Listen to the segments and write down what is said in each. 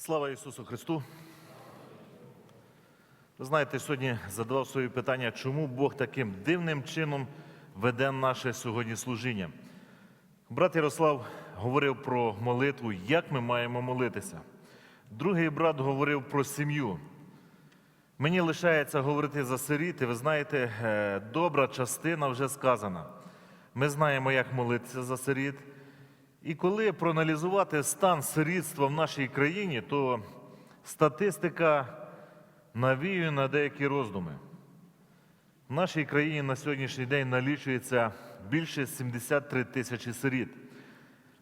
Слава Ісусу Христу! Ви знаєте, сьогодні задавав собі питання, чому Бог таким дивним чином веде наше сьогодні служіння. Брат Ярослав говорив про молитву, як ми маємо молитися. Другий брат говорив про сім'ю. Мені лишається говорити за сиріт, і ви знаєте, е, добра частина вже сказана. Ми знаємо, як молитися за сиріт. І коли проаналізувати стан сирітства в нашій країні, то статистика навіює на деякі роздуми. В нашій країні на сьогоднішній день налічується більше 73 тисячі сиріт.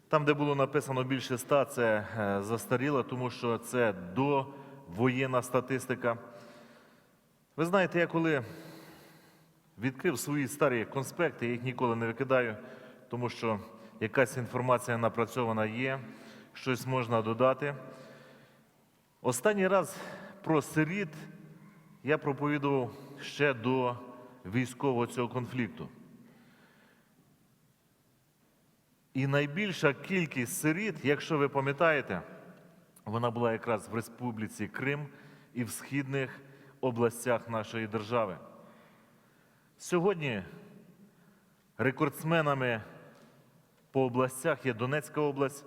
Там, де було написано більше 100, це е, застаріло, тому що це довоєнна статистика. Ви знаєте, я коли відкрив свої старі конспекти, я їх ніколи не викидаю, тому що якась інформація напрацьована є, щось можна додати. Останній раз про сиріт я проповідував ще до військового цього конфлікту. І найбільша кількість сиріт, якщо ви пам'ятаєте, вона була якраз в Республіці Крим і в східних областях нашої держави. Сьогодні рекордсменами по областях є Донецька область,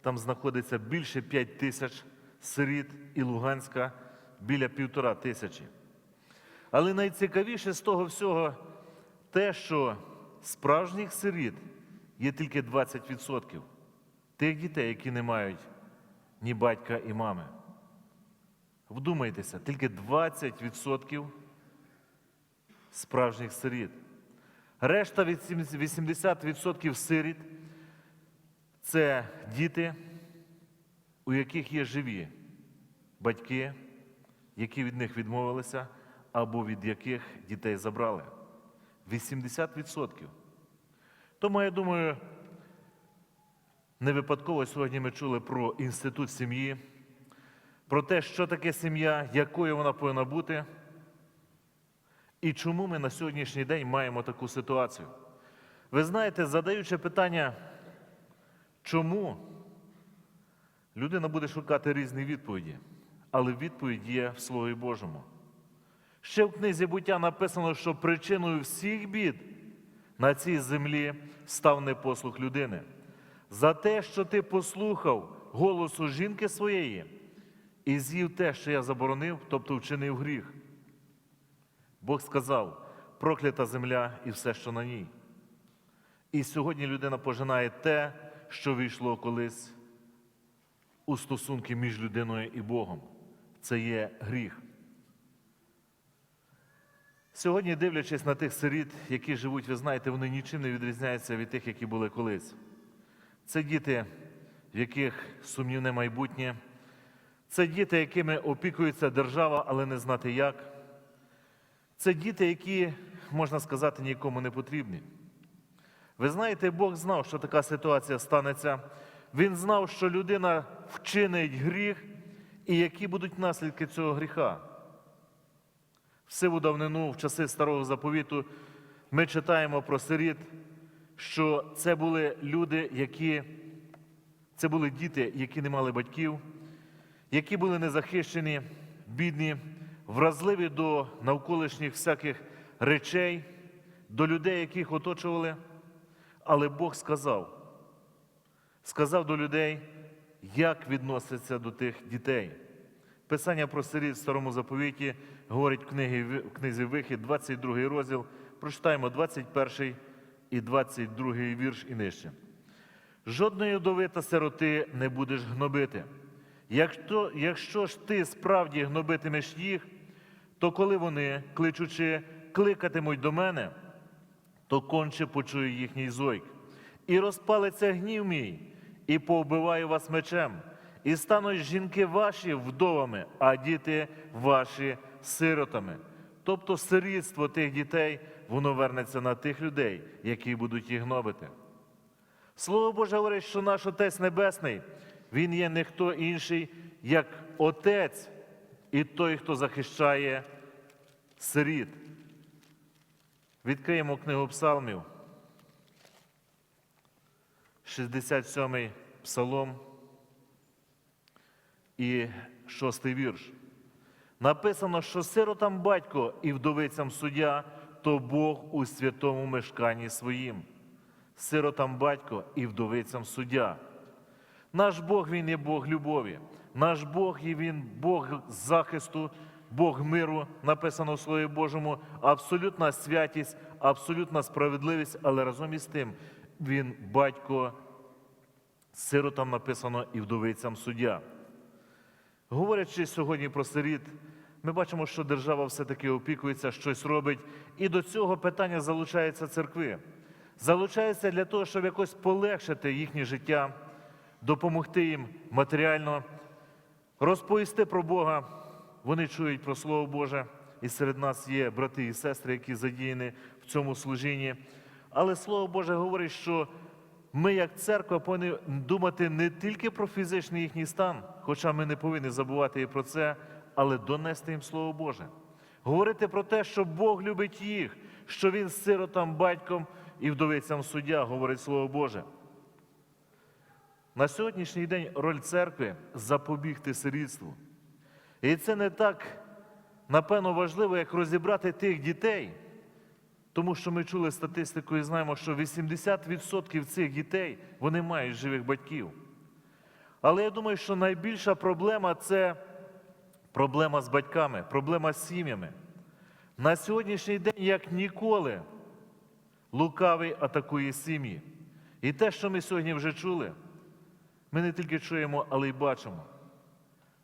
там знаходиться більше 5 тисяч сиріт і Луганська біля півтора тисячі. Але найцікавіше з того всього те, що справжніх сиріт є тільки 20% тих дітей, які не мають ні батька, і мами. Вдумайтеся, тільки 20% справжніх сиріт. Решта від 80% сиріт це діти, у яких є живі батьки, які від них відмовилися, або від яких дітей забрали. 80%. Тому я думаю, не випадково сьогодні ми чули про інститут сім'ї, про те, що таке сім'я, якою вона повинна бути, і чому ми на сьогоднішній день маємо таку ситуацію. Ви знаєте, задаючи питання, чому людина буде шукати різні відповіді, але відповідь є в Слові Божому. Ще в книзі буття написано, що причиною всіх бід на цій землі став непослух людини. За те, що ти послухав голосу жінки своєї і з'їв те, що я заборонив, тобто вчинив гріх. Бог сказав: проклята земля і все, що на ній. І сьогодні людина пожинає те, що війшло колись у стосунки між людиною і Богом. Це є гріх. Сьогодні, дивлячись на тих сиріт, які живуть, ви знаєте, вони нічим не відрізняються від тих, які були колись. Це діти, в яких сумнівне майбутнє. Це діти, якими опікується держава, але не знати як. Це діти, які, можна сказати, нікому не потрібні. Ви знаєте, Бог знав, що така ситуація станеться. Він знав, що людина вчинить гріх, і які будуть наслідки цього гріха. В давнину, в часи старого заповіту, ми читаємо про сиріт, що це були люди, які це були діти, які не мали батьків, які були незахищені, бідні, вразливі до навколишніх всяких речей, до людей, яких оточували. Але Бог сказав, сказав до людей, як відноситься до тих дітей. Писання про сиріт в старому заповіті говорить в, книгі, в книзі Вихід, 22 розділ. Прочитаємо 21 і 22 вірш і нижче. Жодної вдови та сироти не будеш гнобити. Якщо, якщо ж ти справді гнобитимеш їх, то коли вони, кличучи, кликатимуть до мене, то конче почую їхній зойк. І розпалиться гнів мій, і повбиваю вас мечем, і стануть жінки ваші вдовами, а діти ваші сиротами. Тобто сирітство тих дітей, воно вернеться на тих людей, які будуть їх гнобити. Слово Боже говорить, що наш Отець Небесний, Він є не хто інший, як Отець і той, хто захищає сиріт. Відкриємо книгу Псалмів. 67-й псалом. і шостий вірш. Написано, що сиротам батько і вдовицям суддя, то Бог у святому мешканні своїм. Сиротам батько і вдовицям суддя. Наш Бог Він є Бог любові. Наш Бог і Він Бог захисту, Бог миру, написано в Слові Божому, абсолютна святість, абсолютна справедливість, але разом із тим Він батько сиротам написано і вдовицям суддя. Говорячи сьогодні про сиріт, ми бачимо, що держава все-таки опікується, щось робить, і до цього питання залучаються церкви. Залучаються для того, щоб якось полегшити їхнє життя, допомогти їм матеріально, розповісти про Бога. Вони чують про Слово Боже, і серед нас є брати і сестри, які задіяні в цьому служінні. Але Слово Боже говорить, що ми, як церква, повинні думати не тільки про фізичний їхній стан, хоча ми не повинні забувати і про це, але донести їм Слово Боже. Говорити про те, що Бог любить їх, що Він сиротам, батьком і вдовицям суддя, говорить Слово Боже. На сьогоднішній день роль церкви запобігти сирітству. І це не так, напевно, важливо, як розібрати тих дітей, тому що ми чули статистику і знаємо, що 80% цих дітей вони мають живих батьків. Але я думаю, що найбільша проблема це проблема з батьками, проблема з сім'ями. На сьогоднішній день, як ніколи, лукавий атакує сім'ї. І те, що ми сьогодні вже чули, ми не тільки чуємо, але й бачимо,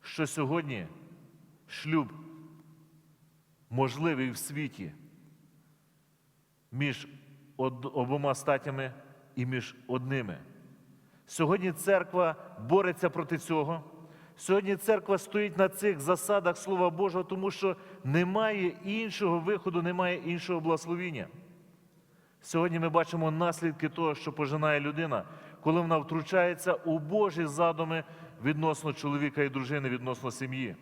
що сьогодні шлюб можливий в світі між обома статями і між одними. Сьогодні церква бореться проти цього. Сьогодні церква стоїть на цих засадах Слова Божого, тому що немає іншого виходу, немає іншого благословіння. Сьогодні ми бачимо наслідки того, що пожинає людина, коли вона втручається у Божі задуми відносно чоловіка і дружини, відносно сім'ї.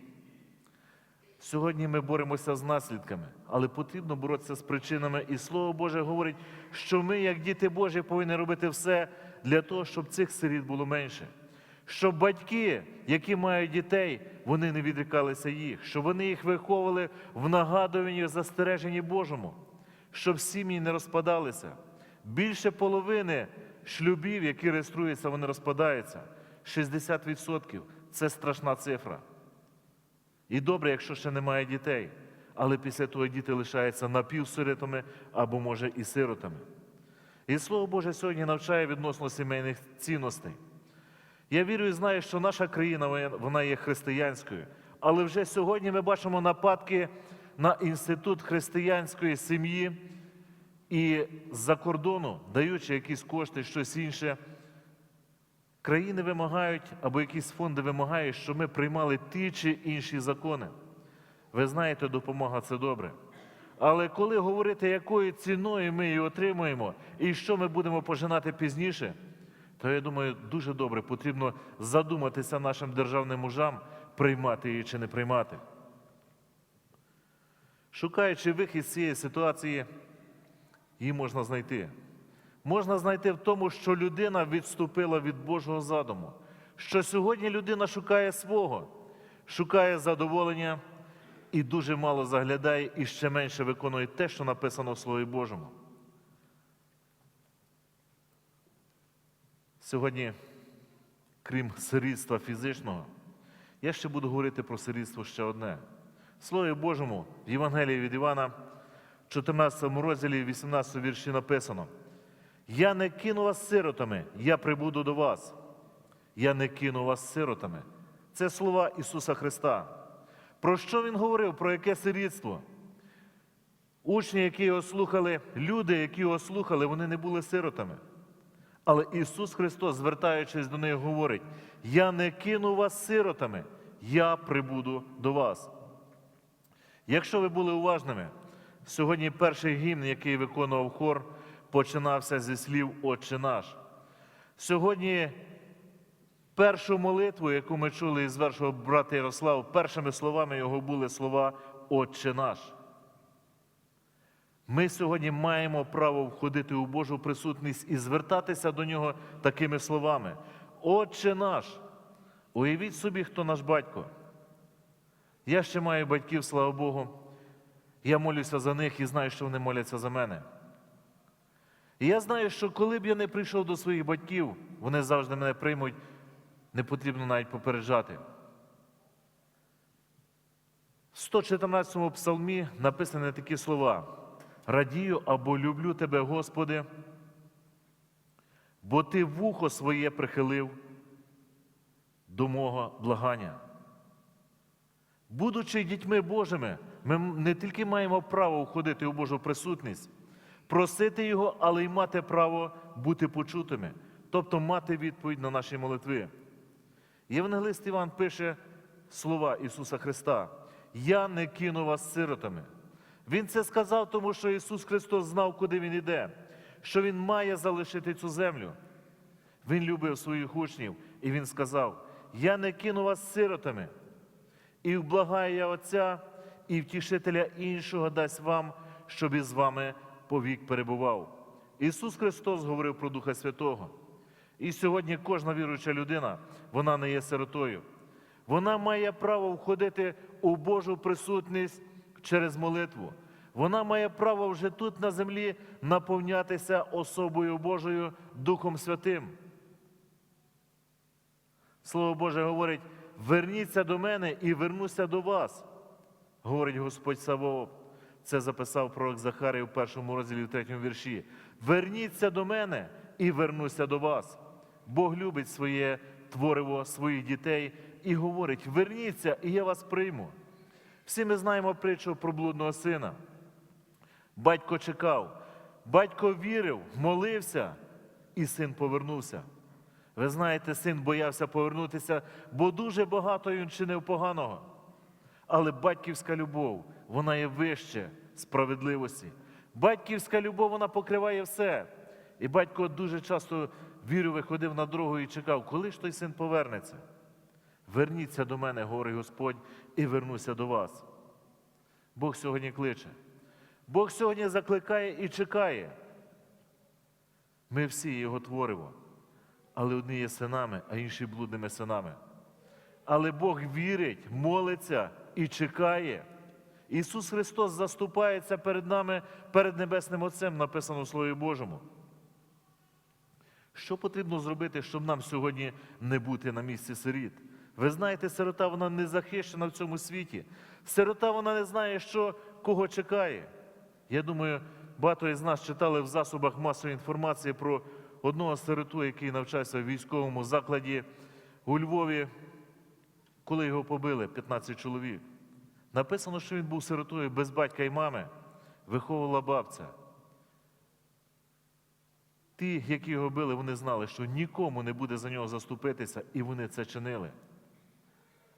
Сьогодні ми боремося з наслідками, але потрібно боротися з причинами. І Слово Боже говорить, що ми, як діти Божі, повинні робити все для того, щоб цих сиріт було менше. Щоб батьки, які мають дітей, вони не відрікалися їх, щоб вони їх виховували в нагадуванні, в застереженні Божому, щоб сім'ї не розпадалися. Більше половини шлюбів, які реєструються, вони розпадаються. 60% це страшна цифра. І добре, якщо ще немає дітей, але після того діти лишаються напівсиротами або, може, і сиротами. І Слово Боже сьогодні навчає відносно сімейних цінностей. Я вірю і знаю, що наша країна вона- є християнською, але вже сьогодні ми бачимо нападки на інститут християнської сім'ї і з-за кордону, даючи якісь кошти, щось інше. Країни вимагають, або якісь фонди вимагають, щоб ми приймали ті чи інші закони. Ви знаєте, допомога це добре. Але коли говорити, якою ціною ми її отримуємо і що ми будемо пожинати пізніше, то я думаю, дуже добре потрібно задуматися нашим державним мужам, приймати її чи не приймати. Шукаючи вихід з цієї ситуації, її можна знайти. Можна знайти в тому, що людина відступила від Божого задуму, що сьогодні людина шукає свого, шукає задоволення і дуже мало заглядає і ще менше виконує те, що написано в Слові Божому. Сьогодні, крім сирітства фізичного, я ще буду говорити про сирітство ще одне. Слові Божому, в Євангелії від Івана, в 14 розділі, 18 вірші написано: Я не кину вас сиротами, я прибуду до вас. Я не кину вас сиротами. Це слова Ісуса Христа. Про що Він говорив? Про яке сирітство? Учні, які його слухали, люди, які його слухали, вони не були сиротами. Але Ісус Христос, звертаючись до них, говорить: Я не кину вас сиротами, я прибуду до вас. Якщо ви були уважними, сьогодні перший гімн, який виконував хор, починався зі слів Отче наш. Сьогодні першу молитву, яку ми чули із вершого брата Ярослава, першими словами його були слова Отче наш. Ми сьогодні маємо право входити у Божу присутність і звертатися до нього такими словами. Отче наш, Уявіть собі, хто наш батько. Я ще маю батьків, слава Богу. Я молюся за них і знаю, що вони моляться за мене. І я знаю, що коли б я не прийшов до своїх батьків, вони завжди мене приймуть, не потрібно навіть попереджати. В 114 псалмі написані такі слова: Радію або люблю тебе, Господи, бо Ти вухо своє прихилив до мого благання. Будучи дітьми Божими, ми не тільки маємо право входити у Божу присутність, просити Його, але й мати право бути почутими, тобто мати відповідь на наші молитви. Євангелист Іван пише слова Ісуса Христа: Я не кину вас сиротами. Він це сказав, тому що Ісус Христос знав, куди Він іде, що Він має залишити цю землю. Він любив своїх учнів, і Він сказав: Я не кину вас сиротами. І вблагаю я Отця, і втішителя іншого дасть вам, щоб із вами повік перебував. Ісус Христос говорив про Духа Святого. І сьогодні кожна віруюча людина, вона не є сиротою. Вона має право входити у Божу присутність через молитву. Вона має право вже тут на землі наповнятися особою Божою Духом Святим. Слово Боже говорить: верніться до мене і вернуся до вас, говорить Господь Савоот. Це записав пророк Захарій у першому розділі в третьому вірші. Верніться до мене і вернуся до вас. Бог любить своє твориво, своїх дітей і говорить: верніться, і я вас прийму. Всі ми знаємо притчу про блудного сина. Батько чекав, батько вірив, молився, і син повернувся. Ви знаєте, син боявся повернутися, бо дуже багато він чинив поганого. Але батьківська любов, вона є вище справедливості. Батьківська любов, вона покриває все. І батько дуже часто вірю, виходив на дорогу і чекав, коли ж той син повернеться. Верніться до мене, говорить Господь, і вернуся до вас. Бог сьогодні кличе. Бог сьогодні закликає і чекає. Ми всі його творимо, але одні є синами, а інші блудними синами. Але Бог вірить, молиться і чекає. Ісус Христос заступається перед нами, перед Небесним Отцем, написано в Слові Божому. Що потрібно зробити, щоб нам сьогодні не бути на місці сиріт? Ви знаєте, сирота вона не захищена в цьому світі. Сирота вона не знає, що кого чекає. Я думаю, багато із нас читали в засобах масової інформації про одного сироту, який навчався в військовому закладі у Львові, коли його побили 15 чоловік. Написано, що він був сиротою без батька і мами, виховувала бабця. Ті, які його били, вони знали, що нікому не буде за нього заступитися, і вони це чинили.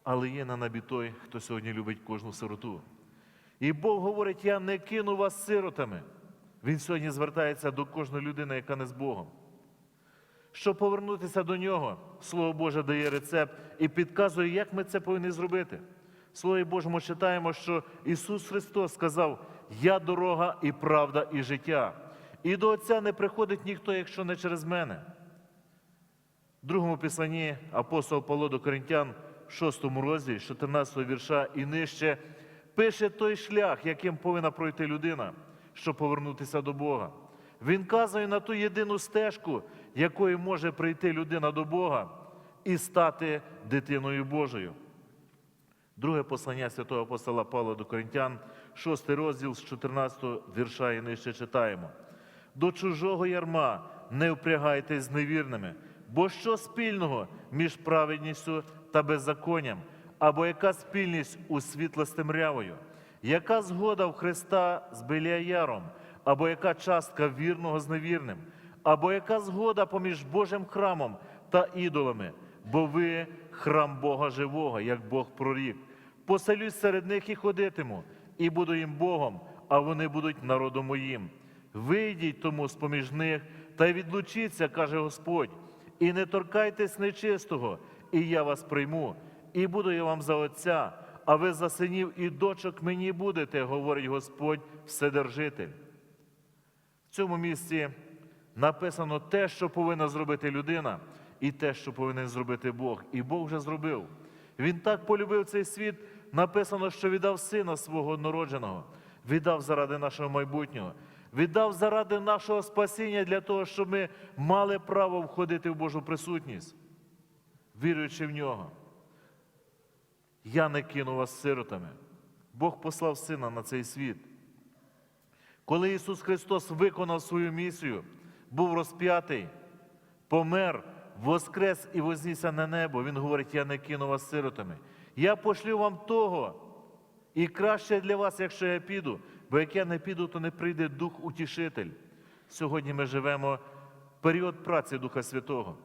Але є на небі той, хто сьогодні любить кожну сироту. І Бог говорить: я не кину вас сиротами. Він сьогодні звертається до кожної людини, яка не з Богом. Щоб повернутися до нього, Слово Боже дає рецепт і підказує, як ми це повинні зробити. Слові Божому читаємо, що Ісус Христос сказав: Я дорога і правда, і життя. І до Отця не приходить ніхто, якщо не через мене. В другому писанні апостол Павло до Коринтян, в 6 розділі, 14 вірша і нижче, пише той шлях, яким повинна пройти людина, щоб повернутися до Бога. Він казує на ту єдину стежку, якою може прийти людина до Бога і стати дитиною Божою. Друге послання святого апостола Павла до Коринтян, 6 розділ з 14 вірша і нижче читаємо. До чужого ярма не впрягайтесь з невірними, бо що спільного між праведністю та беззаконням, або яка спільність у світле з темрявою, яка згода в Христа з Беліаяром, або яка частка вірного з невірним, або яка згода поміж Божим храмом та ідолами, бо ви храм Бога живого, як Бог прорік. Поселюсь серед них і ходитиму, і буду їм Богом, а вони будуть народом моїм. Вийдіть тому з поміж них та й відлучіться, каже Господь, і не торкайтесь нечистого, і я вас прийму, і буду я вам за Отця, а ви за синів і дочок мені будете, говорить Господь Вседержитель. В цьому місці написано те, що повинна зробити людина, і те, що повинен зробити Бог. І Бог вже зробив. Він так полюбив цей світ, написано, що віддав сина свого однородженого, віддав заради нашого майбутнього, віддав заради нашого спасіння для того, щоб ми мали право входити в Божу присутність, віруючи в нього. Я не кину вас сиротами. Бог послав сина на цей світ. Коли Ісус Христос виконав свою місію, був розп'ятий, помер, воскрес і вознісся на небо, Він говорить: Я не кину вас сиротами. Я пошлю вам того. І краще для вас, якщо я піду, бо як я не піду, то не прийде Дух Утішитель. Сьогодні ми живемо в період праці Духа Святого.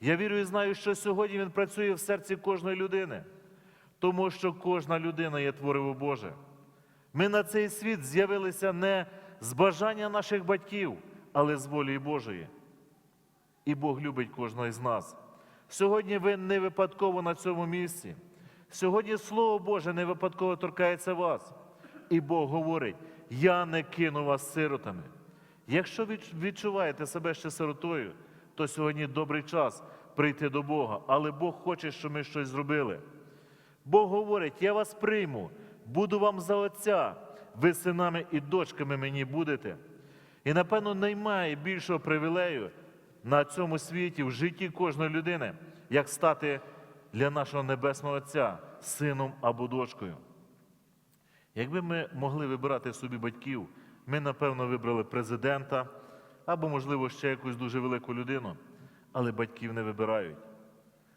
Я вірю і знаю, що сьогодні Він працює в серці кожної людини, тому що кожна людина є твориво Боже. Ми на цей світ з'явилися не з бажання наших батьків, але з волі Божої. І Бог любить кожного із нас. Сьогодні ви не випадково на цьому місці. Сьогодні Слово Боже не випадково торкається вас. І Бог говорить: Я не кину вас сиротами. Якщо відчуваєте себе ще сиротою, то сьогодні добрий час прийти до Бога. Але Бог хоче, щоб ми щось зробили. Бог говорить: я вас прийму, буду вам за отця, ви синами і дочками мені будете. І, напевно, немає більшого привілею на цьому світі, в житті кожної людини, як стати для нашого Небесного Отця сином або дочкою. Якби ми могли вибирати собі батьків, ми, напевно, вибрали президента або, можливо, ще якусь дуже велику людину, але батьків не вибирають.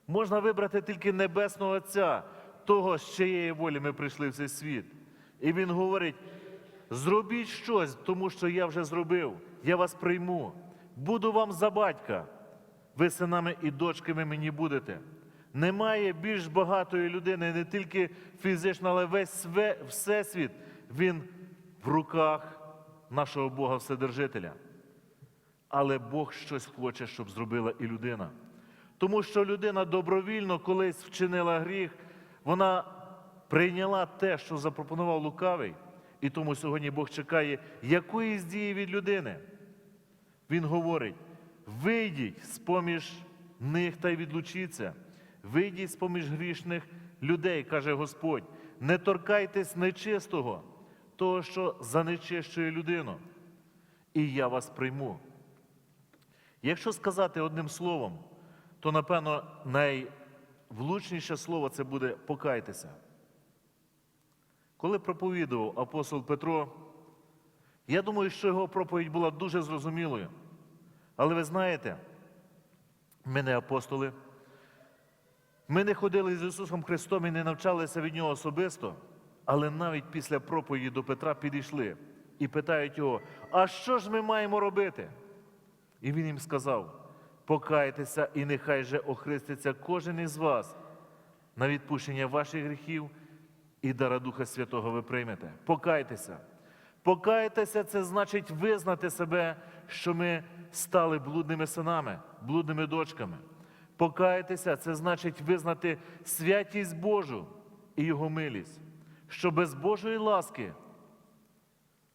Можна вибрати тільки Небесного Отця, того, з чиєї волі ми прийшли в цей світ. І Він говорить: зробіть щось, тому що я вже зробив, я вас прийму, буду вам за батька. Ви синами і дочками мені будете. Немає більш багатої людини, не тільки фізично, але весь всесвіт. Він в руках нашого Бога Вседержителя. Але Бог щось хоче, щоб зробила і людина. Тому що людина добровільно колись вчинила гріх, вона прийняла те, що запропонував лукавий, і тому сьогодні Бог чекає якоїсь дії від людини. Він говорить: вийдіть з-поміж них та й відлучіться, вийдіть з-поміж грішних людей, каже Господь, не торкайтесь нечистого, того, що занечищує людину, і я вас прийму. Якщо сказати одним словом, то напевно найвлучніше слово це буде покайтеся. Коли проповідував апостол Петро, я думаю, що його проповідь була дуже зрозумілою. Але ви знаєте, ми не апостоли, ми не ходили з Ісусом Христом і не навчалися від Нього особисто, але навіть після проповіді до Петра підійшли і питають його, а що ж ми маємо робити? І він їм сказав: покайтеся, і нехай же охриститься кожен із вас на відпущення ваших гріхів і дара Духа Святого ви приймете. Покайтеся. Покайтеся це значить визнати себе, що ми стали блудними синами, блудними дочками. Покайтеся це значить визнати святість Божу і Його милість, що без Божої ласки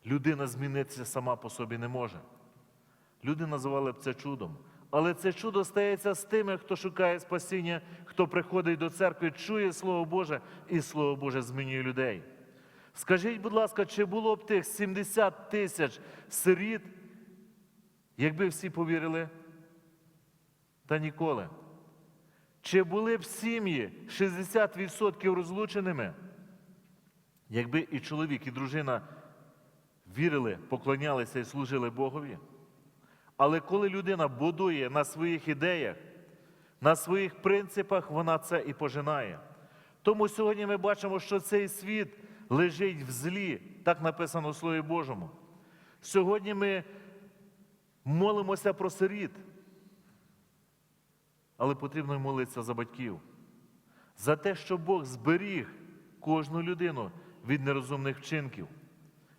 людина змінитися сама по собі не може. Люди називали б це чудом. Але це чудо стається з тими, хто шукає спасіння, хто приходить до церкви, чує Слово Боже, і Слово Боже змінює людей. Скажіть, будь ласка, чи було б тих 70 тисяч сиріт, якби всі повірили? Та ніколи. Чи були б сім'ї 60% розлученими, якби і чоловік, і дружина вірили, поклонялися і служили Богові? Але коли людина будує на своїх ідеях, на своїх принципах, вона це і пожинає. Тому сьогодні ми бачимо, що цей світ лежить в злі, так написано в Слові Божому. Сьогодні ми молимося про сиріт, але потрібно молитися за батьків, за те, щоб Бог зберіг кожну людину від нерозумних вчинків.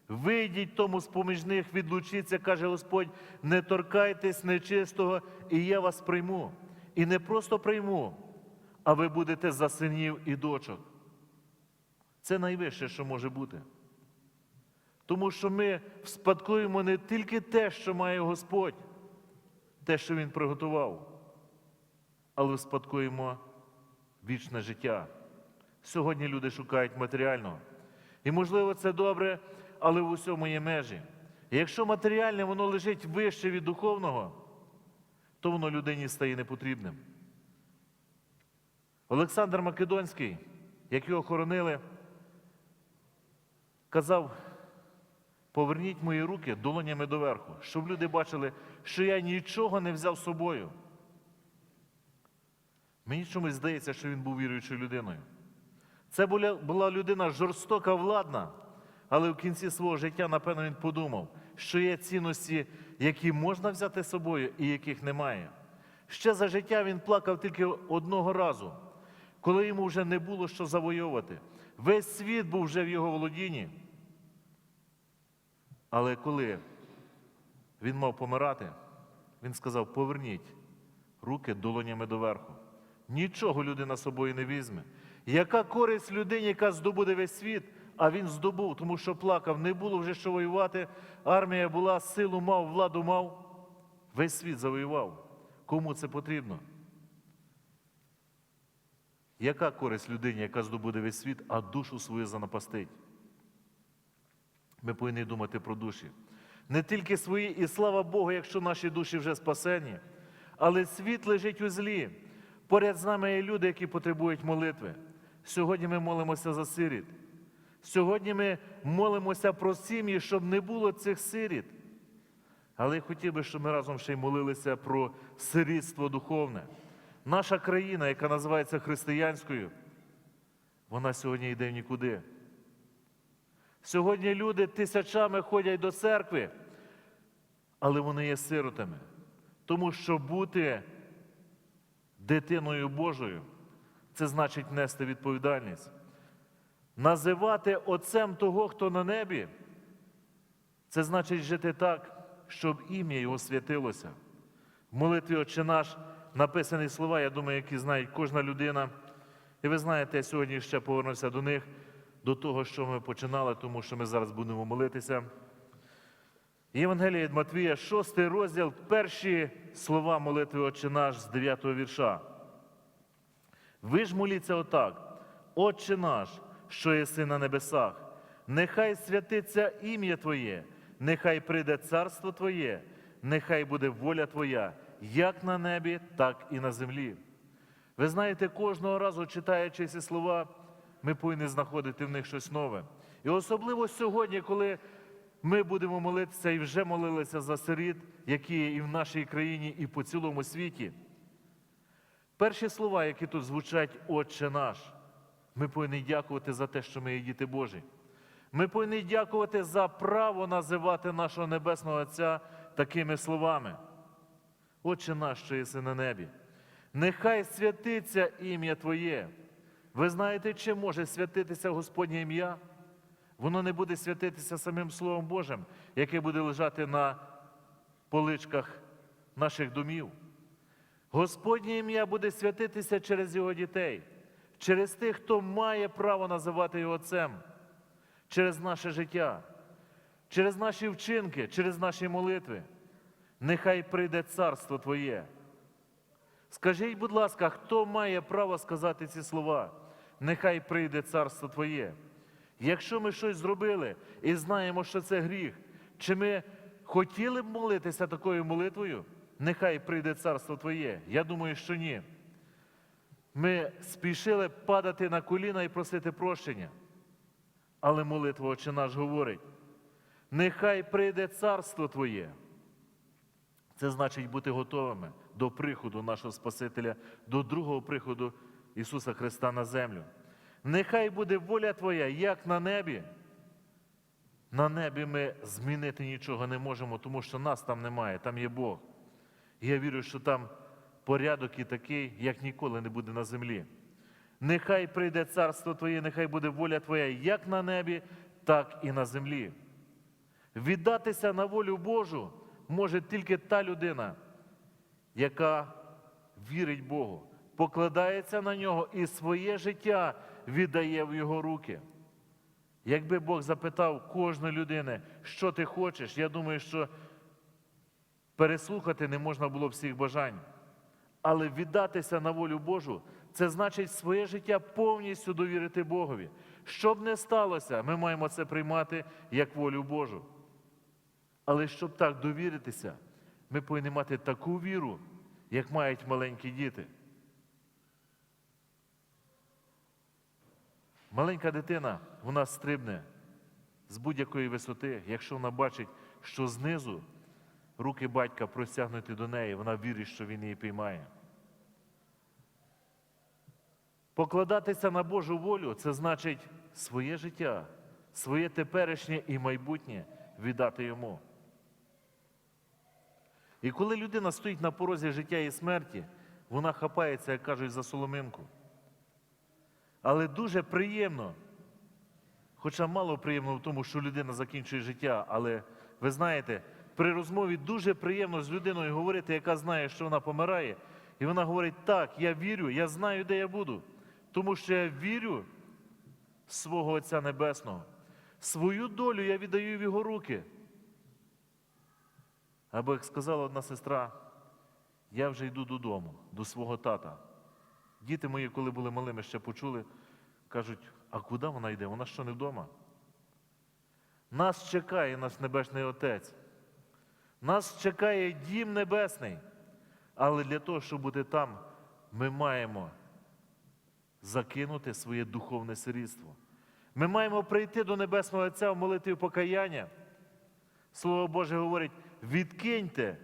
Вийдіть тому з-поміж них, відлучіться, каже Господь, не торкайтесь нечистого, і я вас прийму. І не просто прийму, а ви будете за синів і дочок. Це найвище, що може бути. Тому що ми спадкуємо не тільки те, що має Господь, те, що Він приготував. але успадкуємо вічне життя. Сьогодні люди шукають матеріального. І, можливо, це добре, але в усьому є межі. І якщо матеріальне воно лежить вище від духовного, то воно людині стає непотрібним. Олександр Македонський, як його хоронили, казав: поверніть мої руки долонями доверху, щоб люди бачили, що я нічого не взяв з собою. Мені чомусь здається, що він був віруючою людиною. Це була, людина жорстока, владна, але в кінці свого життя, напевно, він подумав, що є цінності, які можна взяти з собою і яких немає. Ще за життя він плакав тільки одного разу, коли йому вже не було що завойовувати. Весь світ був вже в його володінні. Але коли він мав помирати, він сказав: поверніть руки долонями доверху. Нічого людина з собою не візьме. Яка користь людині, яка здобуде весь світ, а він здобув, тому що плакав, не було вже що воювати. Армія була, силу мав, владу мав. Весь світ завоював. Кому це потрібно? Яка користь людині, яка здобуде весь світ, а душу свою занапастить? Ми повинні думати про душі. Не тільки свої, і слава Богу, якщо наші душі вже спасені, але світ лежить у злі. Поряд з нами є люди, які потребують молитви. Сьогодні ми молимося за сиріт. Сьогодні ми молимося про сім'ї, щоб не було цих сиріт. Але я хотів би, щоб ми разом ще й молилися про сирітство духовне. Наша країна, яка називається християнською, вона сьогодні йде в нікуди. Сьогодні люди тисячами ходять до церкви, але вони є сиротами. Тому що бути дитиною Божою це значить нести відповідальність. Називати отцем того, хто на небі, це значить жити так, щоб ім'я Його святилося. В молитві Отче наш написані слова, я думаю, які знає кожна людина. І ви знаєте, я сьогодні ще повернуся до них, до того, що ми починали, тому що ми зараз будемо молитися. Євангелія від Матвія, 6 розділ, перші слова молитви Отче наш з 9 вірша. Ви ж моліться отак, Отче наш, що єси на небесах, нехай святиться ім'я Твоє, нехай прийде царство Твоє, нехай буде воля Твоя, як на небі, так і на землі. Ви знаєте, кожного разу, читаючи ці слова, ми повинні знаходити в них щось нове. І особливо сьогодні, коли ми будемо молитися і вже молилися за сиріт, які є і в нашій країні, і по цілому світі. Перші слова, які тут звучать, Отче наш, ми повинні дякувати за те, що ми є діти Божі. Ми повинні дякувати за право називати нашого Небесного Отця такими словами. Отче наш, що єси на небі, нехай святиться ім'я Твоє. Ви знаєте, чи може святитися Господнє ім'я? Воно не буде святитися самим Словом Божим, яке буде лежати на поличках наших домів. Господнє ім'я буде святитися через його дітей, через тих, хто має право називати його Отцем, через наше життя, через наші вчинки, через наші молитви. Нехай прийде царство Твоє. Скажіть, будь ласка, хто має право сказати ці слова? Нехай прийде царство Твоє. Якщо ми щось зробили і знаємо, що це гріх, чи ми хотіли б молитися такою молитвою? Нехай прийде царство Твоє. Я думаю, що ні. Ми спішили падати на коліна і просити прощення. Але молитва Отче наш говорить: нехай прийде царство Твоє. Це значить бути готовими до приходу нашого Спасителя, до другого приходу Ісуса Христа на землю. Нехай буде воля Твоя, як на небі. На небі ми змінити нічого не можемо, тому що нас там немає, там є Бог. Я вірю, що там порядок і такий, як ніколи не буде на землі. Нехай прийде царство Твоє, нехай буде воля Твоя як на небі, так і на землі. Віддатися на волю Божу може тільки та людина, яка вірить Богу, покладається на нього і своє життя віддає в його руки. Якби Бог запитав кожної людини, що ти хочеш, я думаю, що переслухати не можна було всіх бажань. Але віддатися на волю Божу це значить своє життя повністю довірити Богові. Що б не сталося, ми маємо це приймати як волю Божу. Але щоб так довіритися, ми повинні мати таку віру, як мають маленькі діти. Маленька дитина, вона стрибне з будь-якої висоти, якщо вона бачить, що знизу руки батька простягнуті до неї, вона вірить, що він її піймає. Покладатися на Божу волю це значить своє життя, своє теперішнє і майбутнє віддати йому. І коли людина стоїть на порозі життя і смерті, вона хапається, як кажуть, за соломинку. Але дуже приємно, хоча мало приємно в тому, що людина закінчує життя, але ви знаєте, при розмові дуже приємно з людиною говорити, яка знає, що вона помирає, і вона говорить: так, я вірю, я знаю, де я буду, тому що я вірю в свого Отця Небесного. Свою долю я віддаю в його руки. Або, як сказала одна сестра, я вже йду додому, до свого тата. Діти мої, коли були малими, ще почули, кажуть, а куди вона йде? Вона що не вдома? Нас чекає наш Небесний Отець. Нас чекає дім небесний. Але для того, щоб бути там, ми маємо закинути своє духовне сирітство. Ми маємо прийти до Небесного Отця в молитві покаяння. Слово Боже говорить: відкиньте,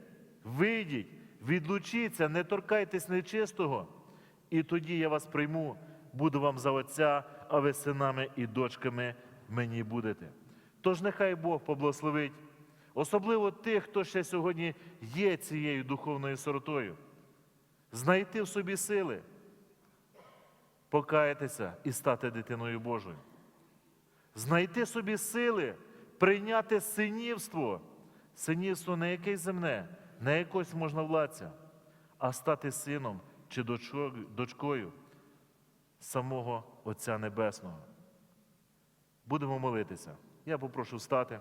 вийдіть, відлучіться, не торкайтесь нечистого, і тоді я вас прийму, буду вам за Отця, а ви синами і дочками мені будете. Тож нехай Бог поблагословить, особливо тих, хто ще сьогодні є цією духовною сиротою, знайти в собі сили, покаятися і стати дитиною Божою знайти собі сили, прийняти синівство, синівство не якесь земне, не якось можновладця, а стати сином чи дочкою самого Отця Небесного. Будемо молитися. Я попрошу встати.